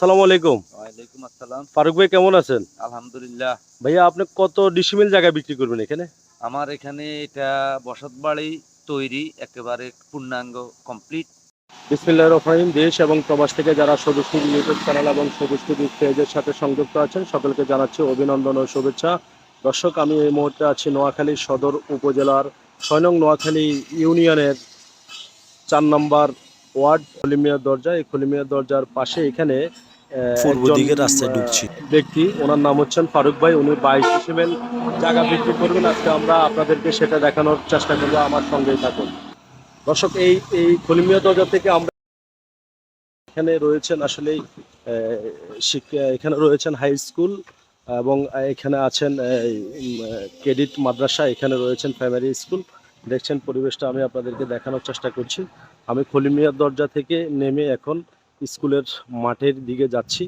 আসসালামু আলাইকুম। ওয়ালাইকুম আসসালাম। ফারুক ভাই কেমন আছেন? আলহামদুলিল্লাহ। ভাইয়া আপনি কত ডিসিমিল জায়গা বিক্রি করবেন এখানে? আমার এখানে এটা বসত বাড়ি তৈরি একেবারে পূর্ণাঙ্গ কমপ্লিট। বিসমিল্লাহ রহমানিম দেশ এবং প্রবাস থেকে যারা সবুজ টিভি ইউটিউব চ্যানেল এবং সবুজ টিভি পেজের সাথে সংযুক্ত আছেন সকলকে জানাচ্ছি অভিনন্দন ও শুভেচ্ছা। দর্শক আমি এই মুহূর্তে আছি নোয়াখালী সদর উপজেলার ছয় নং নোয়াখালী ইউনিয়নের চার নম্বর ওয়ার্ড খলিমিয়া দরজা এই খলিমিয়া দরজার পাশে এখানে পূর্ব দিকে রাস্তায় ঢুকছি। ব্যক্তি ওনার নাম হচ্ছেন ফারুক ভাই উনি বাইশ ডিসিমেল জায়গা বিক্রি করবেন। আজকে আমরা আপনাদেরকে সেটা দেখানোর চেষ্টা করব আমার সঙ্গেই থাকুন। দর্শক এই এই খলিমিয়া দরজা থেকে আমরা এখানে রয়েছেন আসলে এখানে রয়েছেন হাই স্কুল এবং এখানে আছেন ক্রেডিট মাদ্রাসা এখানে রয়েছেন প্রাইমারি স্কুল। দেখছেন পরিবেশটা আমি আপনাদেরকে দেখানোর চেষ্টা করছি। আমি খলিমিয়ার দরজা থেকে নেমে এখন স্কুলের মাঠের দিকে যাচ্ছি।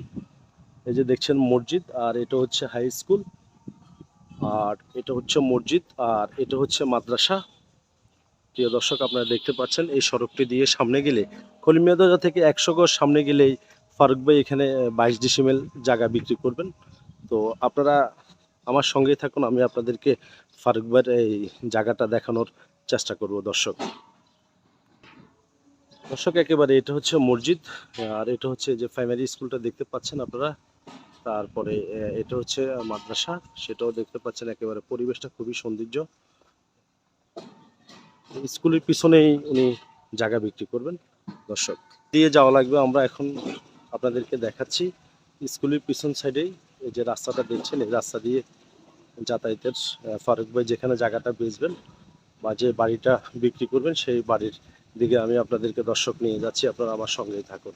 এই যে দেখছেন মসজিদ, আর এটা হচ্ছে হাই স্কুল, আর এটা হচ্ছে মসজিদ, আর এটা হচ্ছে মাদ্রাসা। প্রিয় দর্শক, আপনারা দেখতে পাচ্ছেন এই সড়কটি দিয়ে সামনে গেলে কলিমিয়া থেকে একশো গজ সামনে গেলেই ফারুক ভাই এখানে বাইশ ডিসিমেল জায়গা বিক্রি করবেন। তো আপনারা আমার সঙ্গেই থাকুন, আমি আপনাদেরকে ফারুক ভাইয়ের এই জায়গাটা দেখানোর চেষ্টা করব দর্শক। দর্শক, একেবারে এটা হচ্ছে মসজিদ আর এটা হচ্ছে যে প্রাইমারি স্কুলটা দেখতে পাচ্ছেন আপনারা। তারপরে এটা হচ্ছে মাদ্রাসা, সেটাও দেখতে পাচ্ছেন একেবারে পরিবেশটা খুবই সৌন্দর্য। স্কুলের পিছনেই উনি জায়গা বিক্রি করবেন, দর্শক। দিয়ে যাওয়া লাগবে, আমরা এখন আপনাদেরকে দেখাচ্ছি। স্কুলের পিছন সাইডেই এই যে রাস্তাটা দেখছেন, এই রাস্তা দিয়ে যাতায়াতের ফারুক ভাই যেখানে জায়গাটা বেচবেন বা যে বাড়িটা বিক্রি করবেন, সেই বাড়ির দিকে আমি আপনাদেরকে দর্শক নিয়ে যাচ্ছি আপনারা আমার সঙ্গেই থাকুন।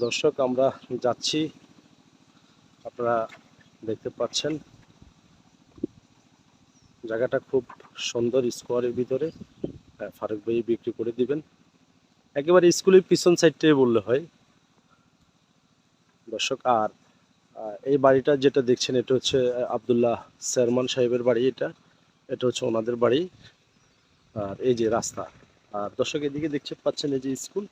দর্শক আমরা যাচ্ছি। আপনারা দেখতে পাচ্ছেন জায়গাটা খুব সুন্দর স্কোয়ারের ভিতরে। আহ, ফারুক ভাই বিক্রি করে দিবেন। একেবারে স্কুলের পিছন সাইডটাই বললে হয়। দর্শক আর এই বাড়িটা যেটা দেখছেন এটা হচ্ছে আবদুল্লাহ চেয়ারম্যান সাহেবের বাড়ি এটা। এটা হচ্ছে ওনাদের বাড়ি। আর এই যে রাস্তা আর দর্শক এদিকে দেখতে পাচ্ছেন এই যে স্কুল,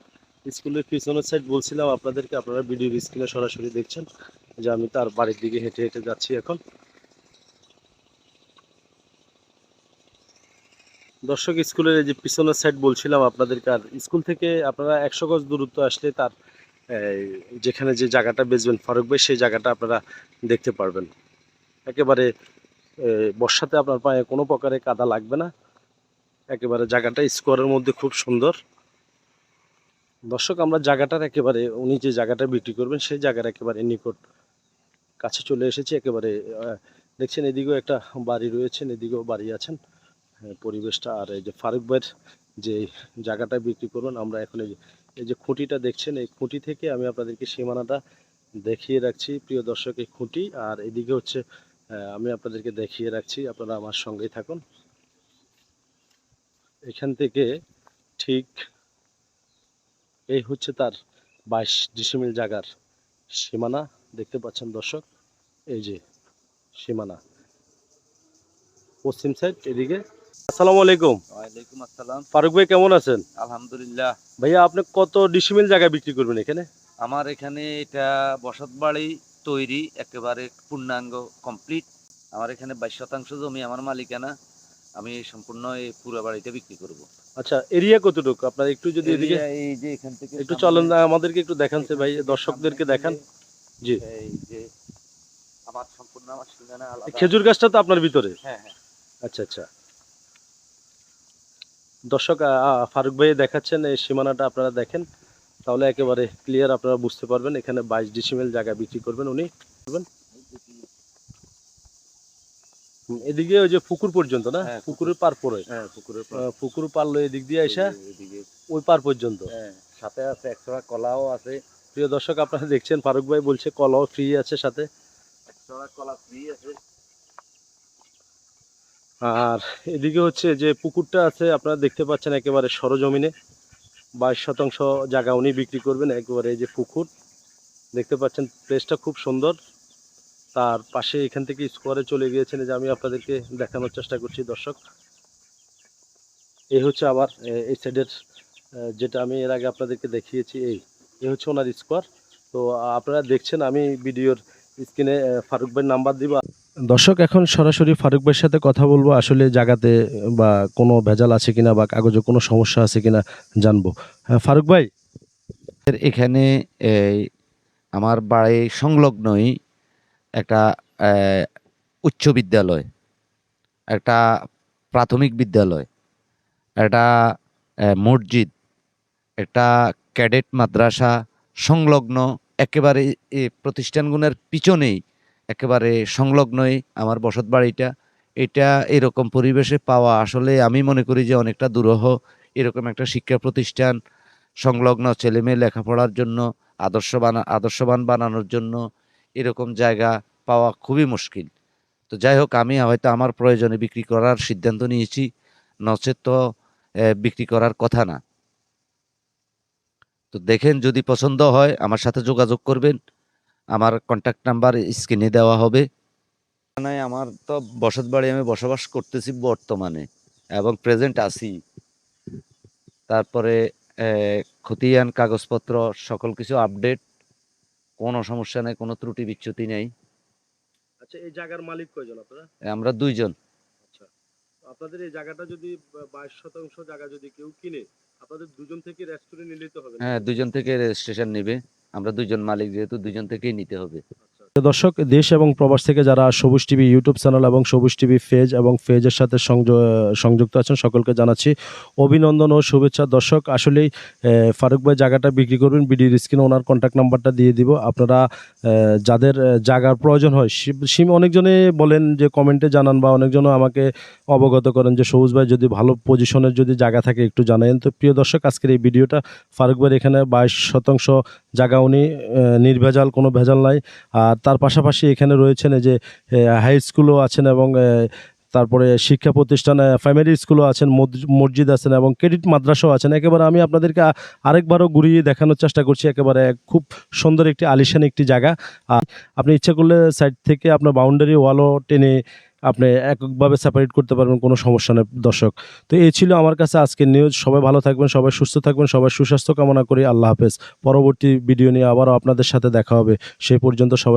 স্কুলের পিছনের সাইড বলছিলাম আপনাদেরকে, আপনারা ভিডিও স্ক্রিনে সরাসরি দেখছেন যে আমি তার বাড়ির দিকে হেঁটে হেঁটে যাচ্ছি এখন। দর্শক, স্কুলের এই যে পিছনের সাইড বলছিলাম আপনাদেরকে, আর স্কুল থেকে আপনারা একশো গজ দূরত্ব আসলে তার যেখানে যে জায়গাটা বেচবেন ফারুক ভাই, সেই জায়গাটা আপনারা দেখতে পারবেন। একেবারে বর্ষাতে আপনার পায়ে কোনো প্রকারে কাদা লাগবে না। একেবারে জায়গাটা স্কোয়ারের মধ্যে খুব সুন্দর। দর্শক আমরা জায়গাটার একেবারে উনি যে জায়গাটা বিক্রি করবেন সেই জায়গার একেবারে নিকট কাছে চলে এসেছি। একেবারে দেখছেন এদিকেও একটা বাড়ি রয়েছেন এদিকেও বাড়ি আছেন। হ্যাঁ, পরিবেশটা আর এই যে ফারুক ভাইয়ের যে জায়গাটা বিক্রি করবেন আমরা এখন এই যে এই যে খুঁটিটা দেখছেন এই খুঁটি থেকে আমি আপনাদেরকে সীমানাটা দেখিয়ে রাখছি। প্রিয় দর্শক এই খুঁটি আর এদিকে হচ্ছে আমি আপনাদেরকে দেখিয়ে রাখছি। আপনারা আমার সঙ্গেই থাকুন। এখান থেকে ঠিক এই হচ্ছে তার বাইশ ডিসিমিল জায়গার সীমানা। দেখতে পাচ্ছেন দর্শক এই যে সীমানা। পশ্চিম সাইড এদিকে। আসসালামু আলাইকুম। ওয়ালাইকুম আসসালাম। ফারুক ভাই কেমন আছেন? আলহামদুলিল্লাহ। ভাইয়া আপনি কত ডিসিমিল জায়গা বিক্রি করবেন এখানে? আমার এখানে এটা বসত বাড়ি তৈরি একেবারে পূর্ণাঙ্গ কমপ্লিট আমার এখানে বাইশ শতাংশ জমি আমার মালিকানা। আমি সম্পূর্ণ এই পুরো বাড়িটা বিক্রি করব। আচ্ছা এরিয়া কতটুকু? আপনার একটু যদি এদিকে এই যে এখান থেকে একটু চলেন না আমাদেরকে একটু দেখান সে ভাই দর্শকদেরকে দেখান। জি। এই যে আমার সম্পূর্ণ আমার এই আলাদা। খেজুর গাছটা তো আপনার ভিতরে? হ্যাঁ হ্যাঁ। আচ্ছা আচ্ছা। দর্শক ফারুক ভাই দেখাচ্ছেন এই সীমানাটা আপনারা দেখেন। তাহলে একেবারে ক্লিয়ার আপনারা বুঝতে পারবেন এখানে বাইশ ডিসিমেল জায়গা বিক্রি করবেন উনি। করবেন এদিকে ওই যে পুকুর পর্যন্ত না? হ্যাঁ, পুকুরের পার পরে হ্যাঁ। পুকুর পারল এদিক দিয়ে এদিকে ওই পার পর্যন্ত। হ্যাঁ সাথে আছে একশোটা কলাও আছে। প্রিয় দর্শক আপনারা দেখছেন ফারুক ভাই বলছে কলাও ফ্রি আছে সাথে। কলা ফ্রি আছে। আর এদিকে হচ্ছে যে পুকুরটা আছে আপনারা দেখতে পাচ্ছেন একেবারে সরজমিনে। বাইশ শতাংশ জায়গা উনি বিক্রি করবেন একেবারে এই যে পুকুর। দেখতে পাচ্ছেন প্লেসটা খুব সুন্দর। তার পাশে এখান থেকে স্কোয়ারে চলে গিয়েছেন। যে আমি আপনাদেরকে দেখানোর চেষ্টা করছি দর্শক। এই হচ্ছে আবার এই সাইডের যেটা আমি এর আগে আপনাদেরকে দেখিয়েছি এই এ হচ্ছে ওনার স্কোয়ার তো আপনারা দেখছেন আমি ভিডিওর স্ক্রিনে ফারুক ভাইয়ের নাম্বার দিব। দর্শক এখন সরাসরি ফারুক ভাইয়ের সাথে কথা বলব আসলে জায়গাতে বা কোনো ভেজাল আছে কিনা বা কাগজে কোনো সমস্যা আছে কিনা জানব। হ্যাঁ, ফারুক ভাই। এখানে এই আমার বাড়ি সংলগ্নই একটা উচ্চ বিদ্যালয়, একটা প্রাথমিক বিদ্যালয়, একটা মসজিদ, একটা ক্যাডেট মাদ্রাসা সংলগ্ন একেবারে প্রতিষ্ঠানগুলোর পিছনেই, একেবারে সংলগ্নই আমার বসত বাড়িটা। এটা এরকম পরিবেশে পাওয়া আসলে আমি মনে করি যে অনেকটা দুরূহ। এরকম একটা শিক্ষা প্রতিষ্ঠান সংলগ্ন ছেলেমেয়ে লেখাপড়ার জন্য, আদর্শবান আদর্শবান বানানোর জন্য এরকম জায়গা পাওয়া খুবই মুশকিল। তো যাই হোক আমি হয়তো আমার প্রয়োজনে বিক্রি করার সিদ্ধান্ত নিয়েছি, নচেত তো বিক্রি করার কথা না। তো দেখেন, যদি পছন্দ হয়, আমার সাথে যোগাযোগ করবেন। আমার কন্ট্যাক্ট নাম্বার স্ক্রিনে দেওয়া হবে। আমার তো বসত বাড়ি আমি বসবাস করতেছি বর্তমানে এবং প্রেজেন্ট আছি। তারপরে খতিয়ান, কাগজপত্র, সকল কিছু আপডেট কোনো সমস্যা নেই কোনো ত্রুটি বিচ্যুতি নেই। আচ্ছা এই জায়গার মালিক কয়জন আপনারা? আমরা দুইজন। আচ্ছা আপনাদের এই জায়গাটা যদি বাইশ শতাংশ জায়গা যদি কেউ কিনে আপনাদের দুজন থেকে রেস্টুরেন্ট নিয়ে নিতে হবে হ্যাঁ দুজন থেকে রেজিস্ট্রেশন নেবে। আমরা দুজন মালিক যেহেতু দুজন থেকেই নিতে হবে। দর্শক। দেশ এবং প্রবাস থেকে যারা সবুজ টিভি ইউটিউব চ্যানেল এবং সবুজ টিভি ফেজ এবং ফেজের সাথে সংয- সংযুক্ত আছেন সকলকে জানাচ্ছি অভিনন্দন ও শুভেচ্ছা। দর্শক, আসলেই ফারুক ভাই জায়গাটা বিক্রি করবেন, বিডির স্ক্রিনে ওনার কন্ট্যাক্ট নাম্বারটা দিয়ে দিব। আপনারা যাদের জায়গার প্রয়োজন হয় সিম অনেকজনে বলেন যে কমেন্টে জানান বা অনেকজনও আমাকে অবগত করেন যে সবুজ ভাই যদি ভালো পজিশনের যদি জায়গা থাকে একটু জানাবেন তো প্রিয় দর্শক, আজকের এই ভিডিওটা ফারুক ভাইয়ের এখানে বাইশ শতাংশ জায়গা উনি নির্ভেজাল, কোনো ভেজাল নাই। আর তার পাশাপাশি এখানে রয়েছেন যে হাই স্কুলও আছেন এবং তারপরে শিক্ষা প্রতিষ্ঠান, প্রাইমারি স্কুলও আছেন মসজিদ আছেন এবং ক্রেডিট মাদ্রাসাও আছেন। একেবারে আমি আপনাদেরকে আরেকবারও ঘুরিয়ে দেখানোর চেষ্টা করছি। একেবারে খুব সুন্দর একটি আলিশান একটি জায়গা। আর আপনি ইচ্ছা করলে সাইড থেকে আপনার বাউন্ডারি ওয়ালও টেনে আপনি এককভাবে সেপারেট করতে পারবেন, কোনো সমস্যা নেই দর্শক। তো এই ছিল আমার কাছে আজকের নিউজ সবাই ভালো থাকবেন, সবাই সুস্থ থাকবেন, সবাই সুস্বাস্থ্য কামনা করি। আল্লাহ হাফেজ। পরবর্তী ভিডিও নিয়ে আবারও আপনাদের সাথে দেখা হবে। সেই পর্যন্ত সবাই